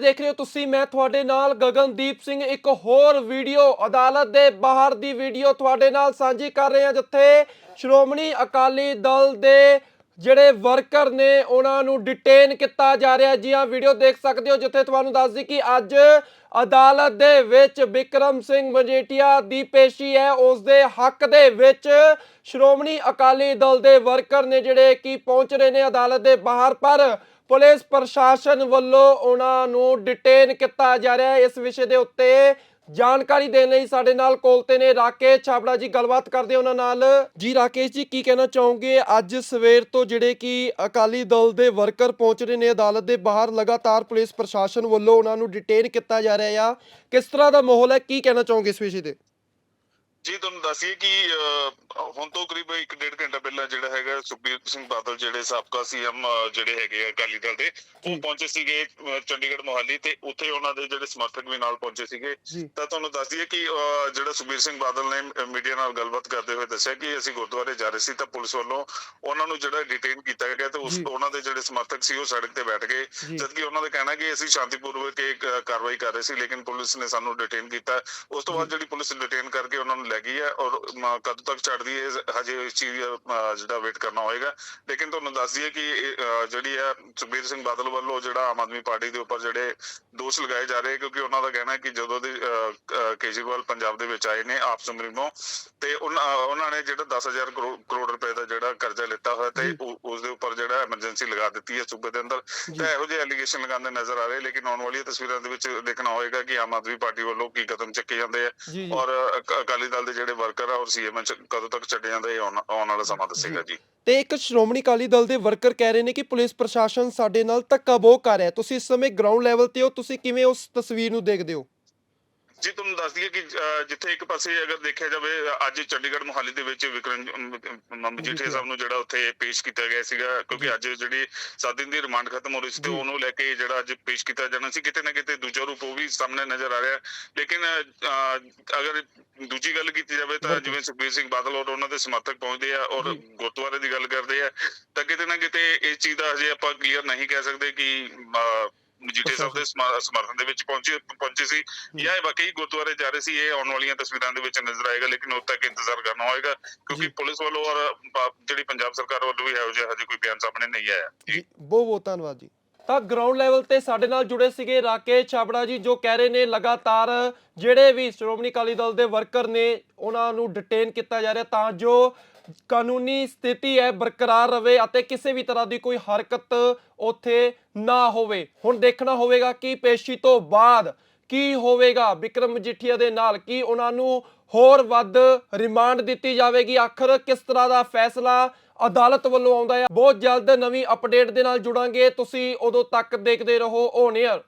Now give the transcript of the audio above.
Air ਦੇਖ ਰਹੇ ਹੋ ਤੁਸੀਂ, ਮੈਂ ਤੁਹਾਡੇ ਨਾਲ ਗਗਨਦੀਪ ਸਿੰਘ, ਇੱਕ ਹੋਰ ਵੀਡੀਓ, ਅਦਾਲਤ ਦੇ ਬਾਹਰ ਦੀ ਵੀਡੀਓ ਤੁਹਾਡੇ ਨਾਲ ਸਾਂਝੀ ਕਰ ਰਹੇ ਹਾਂ ਜਿੱਥੇ ਸ਼੍ਰੋਮਣੀ ਅਕਾਲੀ ਦਲ ਦੇ ਜਿਹੜੇ ਵਰਕਰ ਨੇ ਉਹਨਾਂ ਨੂੰ ਡਿਟੇਨ ਕੀਤਾ ਜਾ ਰਿਹਾ ਜੀ ਹਾਂ ਵੀਡੀਓ ਦੇਖ ਸਕਦੇ ਹੋ, ਜਿੱਥੇ ਤੁਹਾਨੂੰ ਦੱਸ ਦਈ ਕਿ ਅੱਜ ਅਦਾਲਤ ਦੇ ਵਿੱਚ ਵਿਕਰਮ ਸਿੰਘ ਮਜੀਠੀਆ ਦੀ ਪੇਸ਼ੀ ਹੈ। ਉਸ ਦੇ ਹੱਕ ਦੇ ਵਿੱਚ ਸ਼੍ਰੋਮਣੀ ਅਕਾਲੀ ਦਲ ਦੇ ਵਰਕਰ ਨੇ ਜਿਹੜੇ ਕਿ ਪਹੁੰਚ ਰਹੇ ਨੇ ਅਦਾਲਤ ਦੇ ਬਾਹਰ, ਪਰ ਪੁਲਿਸ ਪ੍ਰਸ਼ਾਸਨ ਵੱਲੋਂ ਉਹਨਾਂ ਨੂੰ ਡਿਟੇਨ ਕੀਤਾ ਜਾ ਰਿਹਾ ਹੈ। ਇਸ ਵਿਸ਼ੇ ਦੇ ਉੱਤੇ ਜਾਣਕਾਰੀ ਦੇਣ ਲਈ ਸਾਡੇ ਨਾਲ ਕੋਲ ਤੇ ਨੇ ਰਾਕੇਸ਼ ਛਾਬੜਾ ਜੀ, ਗੱਲਬਾਤ ਕਰਦੇ ਉਹਨਾਂ ਨਾਲ। ਜੀ, ਰਾਕੇਸ਼ ਜੀ, ਕੀ ਕਹਿਣਾ ਚਾਹੋਗੇ? ਅੱਜ ਸਵੇਰ ਤੋਂ ਜਿਹੜੇ ਕਿ ਅਕਾਲੀ ਦਲ ਦੇ ਵਰਕਰ ਪਹੁੰਚ ਰਹੇ ਨੇ, ਅਦਾਲਤ ਦੇ ਬਾਹਰ, ਲਗਾਤਾਰ ਪੁਲਿਸ ਪ੍ਰਸ਼ਾਸਨ ਵੱਲੋਂ ਉਹਨਾਂ ਨੂੰ ਡਿਟੇਨ ਕੀਤਾ ਜਾ ਰਿਹਾ ਆ। ਕਿਸ ਤਰ੍ਹਾਂ ਦਾ ਮਾਹੌਲ ਹੈ? ਕੀ ਕਹਿਣਾ ਚਾਹੋਗੇ ਇਸ ਵਿਸ਼ੇ ਤੇ? ਜੀ ਤੁਹਾਨੂੰ ਦੱਸੀਏ ਕਿ ਹੁਣ ਤੋਂ ਕਰੀਬ 1.5 ਘੰਟਾ ਪਹਿਲਾਂ ਜਿਹੜਾ ਹੈਗਾ ਸੁਖਬੀਰ ਸਿੰਘ ਬਾਦਲ ਜਿਹੜੇ ਸਾਬਕਾ ਸੀਐਮ ਜਿਹੜੇ ਹੈਗੇ ਆ ਅਕਾਲੀ ਦਲ ਦੇ। ਉਹ ਪਹੁੰਚੇ ਸੀਗੇ ਚੰਡੀਗੜ੍ਹ ਮੋਹਾਲੀ ਤੇ ਉੱਥੇ ਉਹਨਾਂ ਦੇ ਜਿਹੜੇ ਸਮਰਥਕ ਵੀ ਨਾਲ ਪਹੁੰਚੇ ਸੀਗੇ। ਤਾਂ ਤੁਹਾਨੂੰ ਦੱਸ ਦਈਏ ਕਿ ਜਿਹੜਾ ਸੁਖਬੀਰ ਸਿੰਘ ਬਾਦਲ ਨੇ ਮੀਡੀਆ ਨਾਲ ਗੱਲਬਾਤ ਕਰਦੇ ਹੋਏ ਦੱਸਿਆ ਕਿ ਅਸੀਂ ਗੁਰਦੁਆਰੇ ਜਾ ਰਹੇ ਸੀ ਤਾਂ ਪੁਲਿਸ ਵੱਲੋਂ ਉਹਨਾਂ ਨੂੰ ਜਿਹੜਾ ਡਿਟੇਨ ਕੀਤਾ ਗਿਆ ਤੇ ਉਸ। ਉਹਨਾਂ ਦੇ ਜਿਹੜੇ ਸਮਰਥਕ ਸੀ ਉਹ ਸੜਕ ਤੇ ਬੈਠ ਗਏ। ਜਦਕਿ ਉਹਨਾਂ ਦਾ ਕਹਿਣਾ ਕਿ ਅਸੀਂ ਸ਼ਾਂਤੀਪੂਰਵਕ ਇੱਕ ਅਹ, ਕਾਰਵਾਈ ਕਰ ਰਹੇ ਸੀ ਲੇਕਿਨ ਪੁਲਿਸ ਨੇ ਸਾਨੂੰ ਡਿਟੇਨ ਕੀਤਾ। ਉਸ ਤੋਂ ਬਾਅਦ ਜਿਹੜੀ ਪੁਲਿਸ ਡਿਟੇਨ ਕਰਕੇ ਉਹਨਾਂ ਨੂੰ ਲੈ ਗਈ ਹੈ ਔਰ ਕਦੋਂ ਤੱਕ ਛੱਡਦੀ ਹੈ ਹਜੇ ਇਸ ਚੀਜ਼ ਜਿਹੜਾ ਵੇਟ ਕਰਨਾ ਹੋਏਗਾ। ਲੇਕਿਨ ਤੁਹਾਨੂੰ ਦੱਸ ਦਈਏ ਕਿ ਜਿਹੜੀ ਹੈ ਸੁਖਬੀਰ ਸਿੰਘ ਬਾਦਲ ਵੱਲੋਂ ਜਿਹੜਾ ਆਮ ਆਦਮੀ ਪਾਰਟੀ ਦੇ ਉੱਪਰ ਜਿਹੜੇ ਦੋਸ਼ ਲਗਾਏ ਜਾ ਰਹੇ ਕਿਉਂਕਿ ਉਹਨਾਂ ਦਾ ਕਹਿਣਾ ਹੈ ਕਿ ਜਦੋਂ ਦੇ ਕੇਜਰੀਵਾਲ ਪੰਜਾਬ ਦੇ ਵਿੱਚ ਆਏ ਨੇ ਆਪ ਸੁਪਰੀਮੋ ਤੇ ਉਹਨਾਂ ਨੇ ਜਿਹੜਾ 10000 ਕਰੋ- ਕਰੋੜ ਰੁਪਏ ਦਾ ਜਿਹੜਾ ਕਰਜ਼ਾ ਲਿੱਤਾ ਹੋਇਆ ਤੇ ਉਸ ਦੇ ਉੱਪਰ ਜਿਹੜਾ ਐਮਰਜੈਂਸੀ ਲਗਾ ਦਿੱਤੀ ਹੈ ਸੂਬੇ ਦੇ ਅੰਦਰ। ਤਾਂ ਇਹੋ ਜਿਹੇ ਐਲੀਗੇਸ਼ਨ ਲਗਾਉਂਦੇ ਨਜ਼ਰ ਆ ਰਹੇ ਲੇਕਿਨ ਆਉਣ ਵਾਲੀਆਂ ਤਸਵੀਰਾਂ ਦੇ ਵਿੱਚ ਦੇਖਣਾ ਹੋਏਗਾ ਕਿ ਆਮ ਆਦਮੀ ਪਾਰਟੀ ਵੱਲੋਂ ਕੀ ਕਦਮ ਚੱਕੇ ਜਾਂਦੇ ਆ। ਔਰ ਅਕ- ਅਕਾਲੀ ਦਲ ਦੇ ਜਿਹੜੇ ਵਰਕਰ ਆ ਔਰ ਸੀਐਮ ਕਦੋਂ ਤੱਕ ਛੱਡੇ ਜਾਂਦੇ ਇਹ ਆਉਣ ਆਉਣ ਵਾਲਾ ਸਮਾਂ ਦੱਸੇਗਾ ਜੀ। ਤੇ ਇੱਕ ਸ਼੍ਰੋਮਣੀ ਅਕਾਲੀ ਦਲ ਦੇ ਵਰਕਰ ਕਹਿ ਰਹੇ ਨੇ ਕਿ ਪੁਲਿਸ ਪ੍ਰਸ਼ਾਸਨ ਸਾਡੇ ਨਾਲ ਧੱਕਾਬੋਹ ਕਰ ਰਿਹਾ। ਤੁਸੀਂ ਇਸ ਸਮੇਂ ਗਰਾਊਂਡ ਲੈਵਲ ਤੇ ਹੋ ਤੁਸੀਂ ਕਿਵੇਂ ਉਸ ਤਸਵੀਰ ਨੂੰ ਦੇਖਦੇ ਹੋ? ਜੀ ਤੁਹਾਨੂੰ ਦੱਸ ਦਈਏ ਕਿ ਜਿੱਥੇ ਇੱਕ ਪਾਸੇ ਅਗਰ ਦੇਖਿਆ ਜਾਵੇ ਅੱਜ ਚੰਡੀਗੜ੍ਹ ਮੁਹਾਲੀ ਦੇ ਵਿੱਚ ਵਿਕਰਮ ਅਮ, ਮਜੀਠੀਆ ਸਾਹਿਬ ਨੂੰ ਜਿਹੜਾ ਉੱਥੇ ਪੇਸ਼ ਕੀਤਾ ਗਿਆ ਸੀਗਾ ਕਿਉਂਕਿ ਅੱਜ ਜਿਹੜੀ 7 ਦਿਨ ਦੀ ਰਿਮਾਂਡ ਖਤਮ ਹੋ ਰਹੀ ਸੀ ਤੇ। ਉਹਨੂੰ ਲੈ ਕੇ ਜਿਹੜਾ ਅੱਜ ਪੇਸ਼ ਕੀਤਾ ਜਾਣਾ ਸੀ ਕਿਤੇ ਨਾ ਕਿਤੇ ਦੂਜਾ ਰੂਪ ਉਹ ਵੀ ਸਾਹਮਣੇ ਨਜ਼ਰ ਆ ਰਿਹਾ ਲੇਕਿਨ ਅਗਰ ਦੂਜੀ ਗੱਲ ਕੀਤੀ ਜਾਵੇ ਤਾਂ। ਜਿਵੇਂ ਸੁਖਬੀਰ ਸਿੰਘ ਬਾਦਲ ਔਰ ਉਹਨਾਂ ਦੇ ਸਮਰਥਕ ਪਹੁੰਚਦੇ ਆ ਔਰ। ਗੁਰਦੁਆਰੇ ਦੀ ਗੱਲ ਕਰਦੇ ਆ ਤਾਂ ਕਿਤੇ ਨਾ ਕਿਤੇ ਇਸ ਚੀਜ਼ ਦਾ ਹਜੇ ਆਪਾਂ ਕਲੀਅਰ ਨਹੀਂ ਕਹਿ ਸਕਦੇ ਕਿ ਮਜੀਠੇ ਸਾਹਿਬ ਦੇ ਸਮਾ- ਸਮਰਥਨ ਦੇ ਵਿੱਚ ਪਹੁੰਚੇ ਪਹੁੰਚੇ ਸੀ। ਜਾਂ ਇਹ ਵਾਕਈ ਗੁਰਦੁਆਰੇ ਜਾ ਰਹੇ ਸੀ ਇਹ ਆਉਣ ਵਾਲੀਆਂ ਤਸਵੀਰਾਂ ਦੇ ਵਿੱਚ ਨਜ਼ਰ ਆਏਗਾ ਲੇਕਿਨ ਉਦ ਤੱਕ ਇੰਤਜ਼ਾਰ ਕਰਨਾ ਹੋਏਗਾ ਕਿਉਂਕਿ। ਪੁਲਿਸ ਵੱਲੋਂ ਔਰ ਜਿਹੜੀ ਪੰਜਾਬ ਸਰਕਾਰ ਵੱਲੋਂ ਵੀ ਜਿਹਾ ਹਜੇ ਕੋਈ ਬਿਆਨ ਸਾਹਮਣੇ ਨਹੀਂ ਆਇਆ। ਜੀ ਬਹੁਤ ਬਹੁਤ ਧੰਨਵਾਦ ਜੀ। ਤਾਂ ਗਰਾਊਂਡ ਲੈਵਲ ਤੇ ਸਾਡੇ ਨਾਲ ਜੁੜੇ ਸੀਗੇ ਰਾਕੇਸ਼ ਛਾਬੜਾ ਜੀ ਜੋ ਕਹਿ ਰਹੇ ਨੇ ਲਗਾਤਾਰ ਜਿਹੜੇ ਵੀ ਸ਼੍ਰੋਮਣੀ ਅਕਾਲੀ ਦਲ ਦੇ ਵਰਕਰ ਨੇ ਉਹਨਾਂ ਨੂੰ ਡਿਟੇਨ ਕੀਤਾ ਜਾ ਰਿਹਾ ਤਾਂ ਜੋ ਕਾਨੂੰਨੀ ਸਥਿਤੀ ਹੈ ਬਰਕਰਾਰ ਰਵੇ ਅਤੇ ਕਿਸੇ ਵੀ ਤਰ੍ਹਾਂ ਦੀ ਕੋਈ ਹਰਕਤ ਉੱਥੇ ਨਾ ਹੋਵੇ। ਹੁਣ ਦੇਖਣਾ ਹੋਵੇਗਾ ਕਿ ਪੇਸ਼ੀ ਤੋਂ ਬਾਅਦ ਕੀ ਹੋਵੇਗਾ। ਵਿਕਰਮ ਮਜੀਠੀਆ ਦੇ ਨਾਲ ਕੀ ਉਹਨਾਂ ਨੂੰ ਹੋਰ ਵੱਧ ਰਿਮਾਂਡ ਦਿੱਤੀ ਜਾਵੇਗੀ? ਆਖਰ ਕਿਸ ਤਰ੍ਹਾਂ ਦਾ ਫੈਸਲਾ ਅਦਾਲਤ ਵੱਲੋਂ ਆਉਂਦਾ ਹੈ? ਬਹੁਤ ਜਲਦ ਨਵੀਂ ਅਪਡੇਟ ਦੇ ਨਾਲ ਜੁੜਾਂਗੇ। ਤੁਸੀਂ ਉਦੋਂ ਤੱਕ ਦੇਖਦੇ ਰਹੋ ਔਨ 에ਅਰ